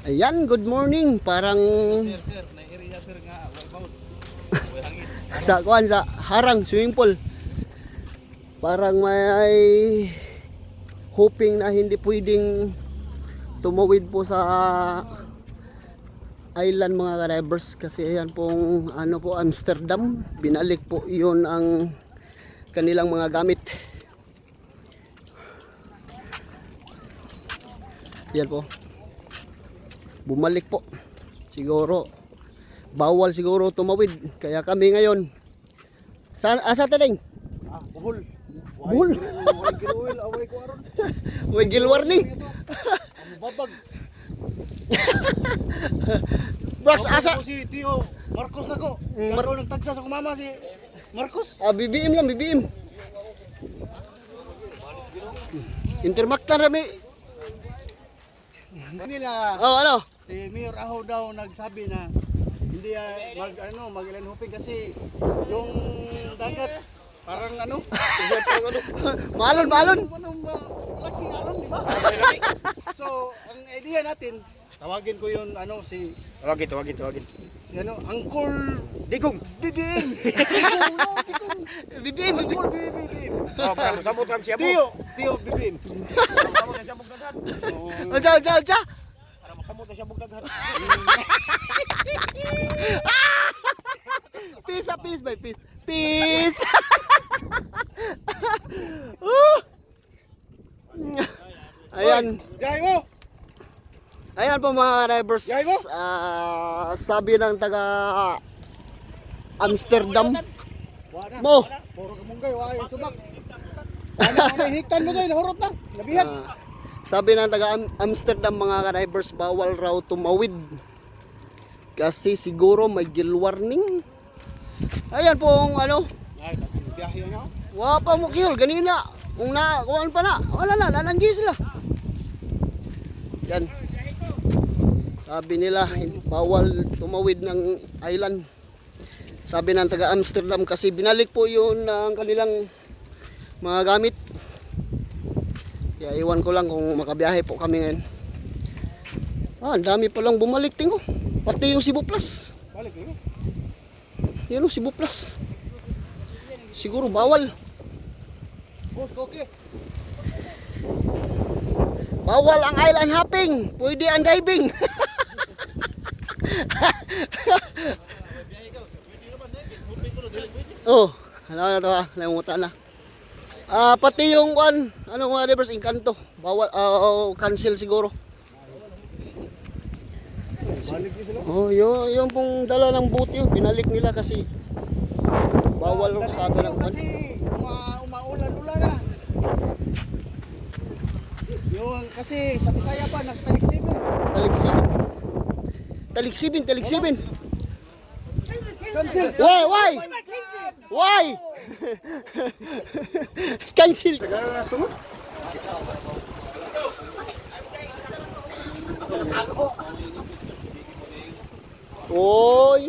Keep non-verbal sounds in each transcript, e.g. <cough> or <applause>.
Ayan, good morning. Parang Sir, sir, na area sir nga, way bound. Way hangin. <laughs> sa kuan sa harang swimming pool. Parang may hoping na hindi pwedeng tumawid po sa island mga drivers kasi ayan pong ano po Amsterdam binalik po iyon ang kanilang mga gamit yan po bumalik po siguro bawal siguro tumawid kaya kami ngayon saan asa taling Ah, buhol. Buhol. Away ko aron. <laughs> may gill warning babag. <laughs> Ako asa si Tio Marcos na ko. Mm, Mar- Mar nagtagsa sa kumama si Marcos. Ah, BBM lang, BBM. Intermac na rami. Nila Oh, ano? Si Mayor Aho daw nagsabi na hindi ah, mag ano mag ilan hoping kasi yung dagat parang ano <laughs> parang ano Malon, malon. ano malaking alon di ba <laughs> so ang idea natin tawagin ko yun ano si Tawagin, tawagin, tawagin. si ano Angkol Digong! BBM <laughs> Digong no Digong BBM. Angkol BBM Oh, para masabot lang siya mo. Tio Tio BBM Masabot na siya bugdaghan. Unsa, unsa, unsa? Para masabot na siya bugdaghan. <laughs> Peace, ah, peace, by peace. Peace. <laughs> Uh. Ayan. Gay mo Ayan po mga drivers. Mo. Ah, sabi ng taga Amsterdam. Mo. Puro kamunggay, wala yung subak. Ano, ano, hiktan mo dyan, nahurot na. Nabihan. Ah, sabi ng taga Am- Amsterdam mga drivers bawal raw tumawid. Kasi siguro may gill warning. Ayan po ang ano, Ay, biyahe na. Wa pa mo kiyol ganina. Kung na kuan pa na, wala na nananggi sila. Yan. Sabi nila bawal tumawid ng island. Sabi ng taga Amsterdam kasi binalik po yun ang kanilang mga gamit. Kaya iwan ko lang kung makabiyahe po kami ngayon. Ah, ang dami pa lang bumalik tingo. Pati yung Cebu Plus. Balik eh. Yan o, Cebu Plus. Siguro bawal. Boss, okay. Bawal ang island hopping. Pwede ang diving. <laughs> oh, ano na to ha? Nalimutan na. Ah, pati yung one, ano mga neighbors, inkanto. Bawal, ah, cancel siguro. Oh, yun, yung pong dala ng boat yun, binalik nila kasi bawal Dali sabi ng nyo Kasi uma, umaulan-ulan na. Yung kasi sa Bisaya pa, nagtaliksigan. Taligsibin. Taligsibin, taligsibin. Cancel. Why, why? Why? Cancel. Oy.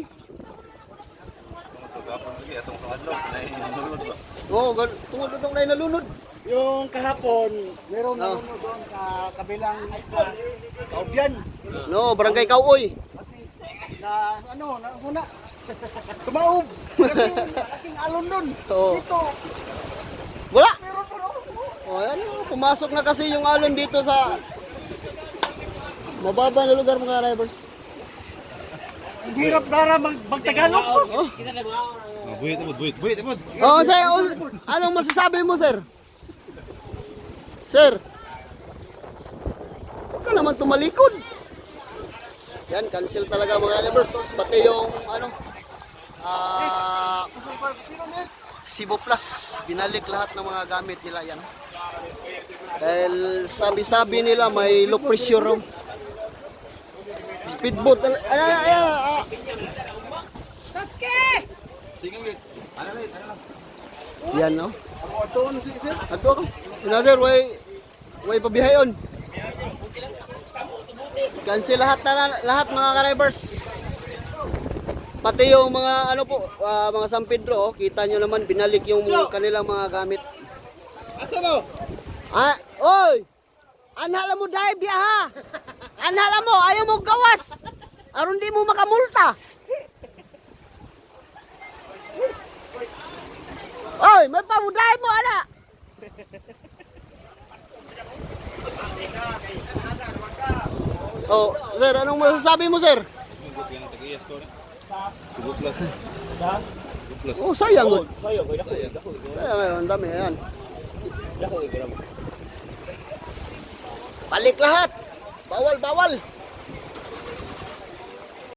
Oh, gal tungod itong na nalunod. Yung kahapon, meron na Oh. doon sa kabilang. Kaubyan. No, barangay Kauoy. Na ano, na una. Tumaob. Kasi <laughs> malaking alon doon. Oo. Dito. Wala. Meron pa rin. Oh, ayan, pumasok na kasi yung alon dito sa mababa na lugar mga drivers. Ang hirap dara mag magtagalog sus. Oh. Buhit, buhit, buhit, buhit, buhit. Oh, sir, oh, anong masasabi mo, sir? Sir. Huwag ka naman tumalikod. Yan, cancel talaga mga drivers. Pati yung ano, na? Cebu Plus, binalik lahat ng mga gamit nila yan. Dahil sabi-sabi nila may low pressure raw. Speedboat. Ay, ay, ay, ay. Yan no. Ato ako. Another way way pabihayon. Cancel lahat na lahat mga drivers. Pati yung mga ano po, ah, mga San Pedro, oh, kita nyo naman binalik yung kanilang mga gamit. Asa mo? Ah, oy! Anhala mo dahil biyaha! Anhala mo, ayaw mo gawas. Aron di mo makamulta. Oy, may pamuday mo, ana. Oh, sir, anong masasabi mo, sir? Oh, sayang. good. Sayo, koy dako. Ang dami yan. Dako. Balik lahat. Bawal, bawal.